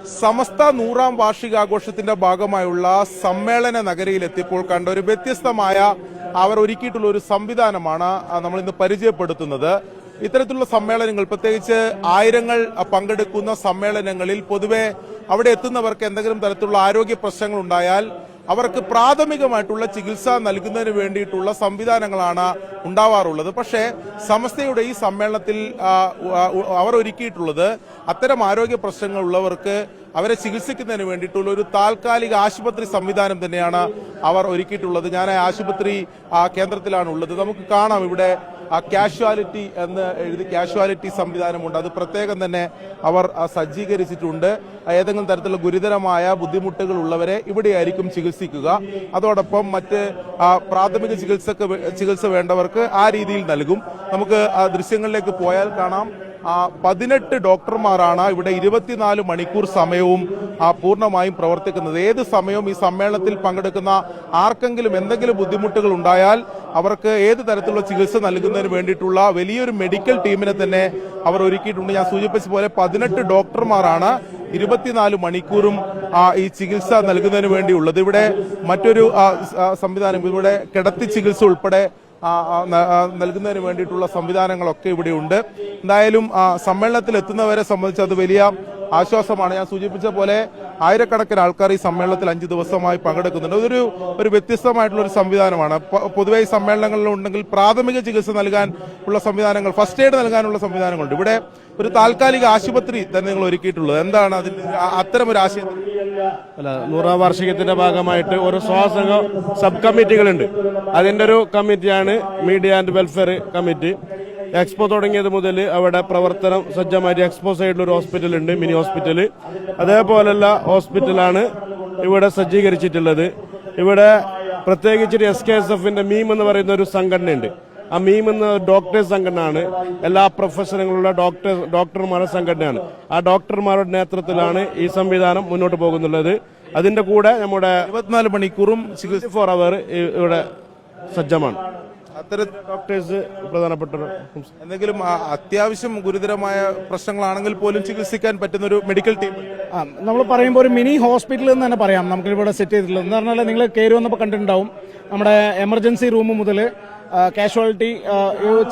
സമസ്ത നൂറാം വാർഷികാഘോഷത്തിന്റെ ഭാഗമായുള്ള സമ്മേളന നഗരിയിൽ എത്തിയപ്പോൾ കണ്ട ഒരു വ്യത്യസ്തമായ അവർ ഒരുക്കിയിട്ടുള്ള ഒരു സംവിധാനമാണ് നമ്മൾ ഇന്ന് പരിചയപ്പെടുത്തുന്നത്. ഇത്തരത്തിലുള്ള സമ്മേളനങ്ങൾ പ്രത്യേകിച്ച് ആയിരങ്ങൾ പങ്കെടുക്കുന്ന സമ്മേളനങ്ങളിൽ പൊതുവെ അവിടെ എത്തുന്നവർക്ക് എന്തെങ്കിലും തരത്തിലുള്ള ആരോഗ്യ പ്രശ്നങ്ങൾ ഉണ്ടായാൽ അവർക്ക് പ്രാഥമികമായിട്ടുള്ള ചികിത്സ നൽകുന്നതിന് വേണ്ടിയിട്ടുള്ള സംവിധാനങ്ങളാണ് ഉണ്ടാവാറുള്ളത്. പക്ഷേ സമസ്തയുടെ ഈ സമ്മേളനത്തിൽ അവർ ഒരുക്കിയിട്ടുള്ളത് അത്തരം ആരോഗ്യ പ്രശ്നങ്ങളുള്ളവർക്ക് അവരെ ചികിത്സിക്കുന്നതിന് വേണ്ടിയിട്ടുള്ള ഒരു താൽക്കാലിക ആശുപത്രി സംവിധാനം തന്നെയാണ് അവർ ഒരുക്കിയിട്ടുള്ളത്. ഞാൻ ആശുപത്രി കേന്ദ്രത്തിലാണ് ഉള്ളത് നമുക്ക് കാണാം ഇവിടെ ആ കാഷ്വാലിറ്റി എന്ന് എഴുതി കാഷ്വാലിറ്റി സംവിധാനമുണ്ട്. അത് പ്രത്യേകം തന്നെ അവർ സജ്ജീകരിച്ചിട്ടുണ്ട്. ഏതെങ്കിലും തരത്തിലുള്ള ഗുരുതരമായ ബുദ്ധിമുട്ടുകൾ ഉള്ളവരെ ഇവിടെയായിരിക്കും ചികിത്സിക്കുക. അതോടൊപ്പം മറ്റ് പ്രാഥമിക ചികിത്സക്ക് ചികിത്സ വേണ്ടവർക്ക് ആ രീതിയിൽ നൽകും. നമുക്ക് ദൃശ്യങ്ങളിലേക്ക് പോയാൽ കാണാം. പതിനെട്ട് ഡോക്ടർമാരാണ് ഇവിടെ ഇരുപത്തിനാല് മണിക്കൂർ സമയവും പൂർണമായും പ്രവർത്തിക്കുന്നത്. ഏത് സമയവും ഈ സമ്മേളനത്തിൽ പങ്കെടുക്കുന്ന ആർക്കെങ്കിലും എന്തെങ്കിലും ബുദ്ധിമുട്ടുകൾ ഉണ്ടായാൽ അവർക്ക് ഏത് തരത്തിലുള്ള ചികിത്സ നൽകുന്നതിന് വേണ്ടിയിട്ടുള്ള വലിയൊരു മെഡിക്കൽ ടീമിനെ തന്നെ അവർ ഒരുക്കിയിട്ടുണ്ട്. ഞാൻ സൂചിപ്പിച്ച പോലെ പതിനെട്ട് ഡോക്ടർമാരാണ് ഇരുപത്തിനാല് മണിക്കൂറും ഈ ചികിത്സ നൽകുന്നതിന് വേണ്ടിയുള്ളത്. ഇവിടെ മറ്റൊരു സംവിധാനം ഇവിടെ കിടത്തി ചികിത്സ ഉൾപ്പെടെ നൽകുന്നതിന് വേണ്ടിയിട്ടുള്ള സംവിധാനങ്ങളൊക്കെ ഇവിടെയുണ്ട് എന്തായാലും സമ്മേളനത്തിൽ എത്തുന്നവരെ സംബന്ധിച്ച് അത് വലിയ ആശ്വാസമാണ്. ഞാൻ സൂചിപ്പിച്ച പോലെ ആയിരക്കണക്കിന് ആൾക്കാർ ഈ സമ്മേളനത്തിൽ അഞ്ച് ദിവസമായി പങ്കെടുക്കുന്നുണ്ട്. അതൊരു ഒരു വ്യത്യസ്തമായിട്ടുള്ള ഒരു സംവിധാനമാണ്. പൊതുവേ ഈ സമ്മേളനങ്ങളിലുണ്ടെങ്കിൽ പ്രാഥമിക ചികിത്സ നൽകാൻ ഉള്ള സംവിധാനങ്ങൾ ഫസ്റ്റ് എയ്ഡ് നൽകാനുള്ള സംവിധാനങ്ങളുണ്ട്. ഇവിടെ ഒരു താൽക്കാലിക ആശുപത്രി തന്നെ നിങ്ങൾ ഒരുക്കിയിട്ടുള്ളത്. എന്താണ് അതിൽ അത്തരം ഒരു ആശയം അല്ല നൂറാം വാർഷികത്തിന്റെ ഭാഗമായിട്ട് ഒരു സ്വാസംഘ സബ് കമ്മിറ്റികളുണ്ട് അതിന്റെ ഒരു കമ്മിറ്റിയാണ് media and welfare committee. Expo തുടങ്ങിയത് മുതൽ അവിടെ പ്രവർത്തനം സജ്ജമായിട്ട് എക്സ്പോ സൈഡിൽ ഒരു ഹോസ്പിറ്റൽ ഉണ്ട് മിനി ഹോസ്പിറ്റൽ അതേപോലെയുള്ള ഹോസ്പിറ്റലാണ് ഇവിടെ സജ്ജീകരിച്ചിട്ടുള്ളത്. ഇവിടെ പ്രത്യേകിച്ച് എസ് കെ എസ് എഫിന്റെ മീം എന്ന് പറയുന്ന ഒരു സംഘടനയുണ്ട്. ആ മീം എന്ന ഡോക്ടേഴ്സ് സംഘടനയാണ്. എല്ലാ പ്രൊഫഷനുകളുള്ള ഡോക്ടർ ഡോക്ടർമാരുടെ സംഘടനയാണ്. ആ ഡോക്ടർമാരുടെ നേതൃത്വത്തിലാണ് ഈ സംവിധാനം മുന്നോട്ട് പോകുന്നുള്ളത്. അതിന്റെ കൂടെ നമ്മുടെ ഇരുപത്തിനാല് മണിക്കൂറും സിക്സ്റ്റി ഫോർ അവർ ഇവിടെ സജ്ജമാണ്. അത്തരം ഡോക്ടേഴ്സ് പ്രധാനപ്പെട്ട എന്തെങ്കിലും ആ, അത്യാവശ്യം ഗുരുതരമായ പ്രശ്നങ്ങളാണെങ്കിൽ പോലും ചികിത്സിക്കാൻ പറ്റുന്ന ഒരു മെഡിക്കൽ ടീം. ആ നമ്മൾ പറയുമ്പോൾ ഒരു മിനി ഹോസ്പിറ്റൽ എന്ന് തന്നെ പറയാം. നമുക്ക് ഇവിടെ സെറ്റ് ചെയ്തിട്ടുള്ളത്. എന്ന് പറഞ്ഞാൽ നിങ്ങൾ കയറി വന്നപ്പോൾ കണ്ടിട്ടുണ്ടാവും. നമ്മുടെ എമർജൻസി റൂം മുതൽ കാഷ്വാലിറ്റി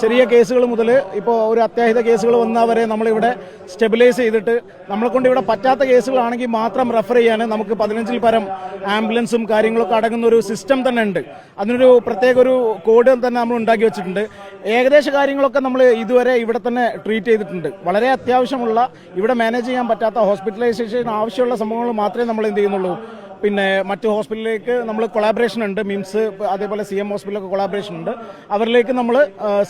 ചെറിയ കേസുകൾ മുതൽ ഇപ്പോൾ ഒരു അത്യാഹിത കേസുകൾ വന്നവരെ നമ്മളിവിടെ സ്റ്റെബിലൈസ് ചെയ്തിട്ട് നമ്മളെ കൊണ്ട് ഇവിടെ പറ്റാത്ത കേസുകളാണെങ്കിൽ മാത്രം റെഫർ ചെയ്യാൻ നമുക്ക് പതിനഞ്ചിൽ പരം ആംബുലൻസും കാര്യങ്ങളൊക്കെ അടങ്ങുന്ന ഒരു സിസ്റ്റം തന്നെ ഉണ്ട്. അതിനൊരു പ്രത്യേക ഒരു കോഡ് തന്നെ നമ്മൾ ഉണ്ടാക്കി വെച്ചിട്ടുണ്ട്. ഏകദേശ കാര്യങ്ങളൊക്കെ നമ്മൾ ഇതുവരെ ഇവിടെ തന്നെ ട്രീറ്റ് ചെയ്തിട്ടുണ്ട്. വളരെ അത്യാവശ്യമുള്ള ഇവിടെ മാനേജ് ചെയ്യാൻ പറ്റാത്ത ഹോസ്പിറ്റലൈസേഷൻ ആവശ്യമുള്ള സംഭവങ്ങൾ മാത്രമേ നമ്മൾ എന്ത് ചെയ്യുന്നുള്ളൂ. പിന്നെ മറ്റു ഹോസ്പിറ്റലിലേക്ക് നമ്മൾ കൊളാബറേഷൻ ഉണ്ട്. മിംസ് അതേപോലെ സി എം ഹോസ്പിറ്റലൊക്കെ കൊളാബറേഷൻ ഉണ്ട്. അവരിലേക്ക് നമ്മൾ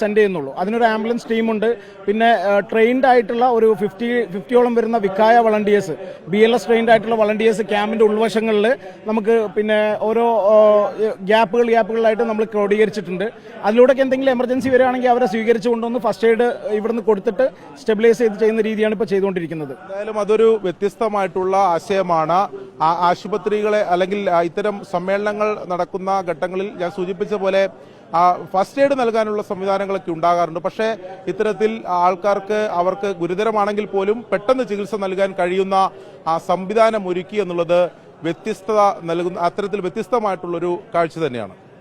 സെൻഡ് ചെയ്യുന്നുള്ളൂ. അതിനൊരു ആംബുലൻസ് ടീമുണ്ട് പിന്നെ ട്രെയിൻഡ് ആയിട്ടുള്ള ഒരു ഫിഫ്റ്റി ഫിഫ്റ്റിയോളം വരുന്ന വിക്കായ volunteers B L S trained ആയിട്ടുള്ള വളണ്ടിയേഴ്സ് ക്യാമ്പിന്റെ ഉൾവശങ്ങളിൽ നമുക്ക് പിന്നെ ഓരോ ഗ്യാപ്പുകൾ ഗ്യാപ്പുകളായിട്ട് നമ്മൾ ക്രോഡീകരിച്ചിട്ടുണ്ട്. അതിലൂടെയൊക്കെ എന്തെങ്കിലും എമർജൻസി വരികയാണെങ്കിൽ അവരെ സ്വീകരിച്ചു കൊണ്ടുവന്ന് ഫസ്റ്റ് എയ്ഡ് ഇവിടുന്ന് കൊടുത്തിട്ട് സ്റ്റെബിലൈസ് ചെയ്ത് ചെയ്യുന്ന രീതിയാണ് ഇപ്പോൾ ചെയ്തുകൊണ്ടിരിക്കുന്നത്. എന്തായാലും അതൊരു വ്യത്യസ്തമായിട്ടുള്ള ആശയമാണ്. ആശുപത്രികളെ അല്ലെങ്കിൽ ഇത്തരം സമ്മേളനങ്ങൾ നടക്കുന്ന ഘട്ടങ്ങളിൽ ഞാൻ സൂചിപ്പിച്ച പോലെ ഫസ്റ്റ് എയ്ഡ് നൽകാനുള്ള സംവിധാനങ്ങളൊക്കെ ഉണ്ടാകാറുണ്ട്. പക്ഷേ ഇത്തരത്തിൽ ആൾക്കാർക്ക് അവർക്ക് ഗുരുതരമാണെങ്കിൽ പോലും പെട്ടെന്ന് ചികിത്സ നൽകാൻ കഴിയുന്ന ആ സംവിധാനം ഒരുക്കി എന്നുള്ളത് വ്യത്യസ്തത നൽകുന്ന അത്തരത്തിൽ വ്യത്യസ്തമായിട്ടുള്ളൊരു കാഴ്ച തന്നെയാണ്.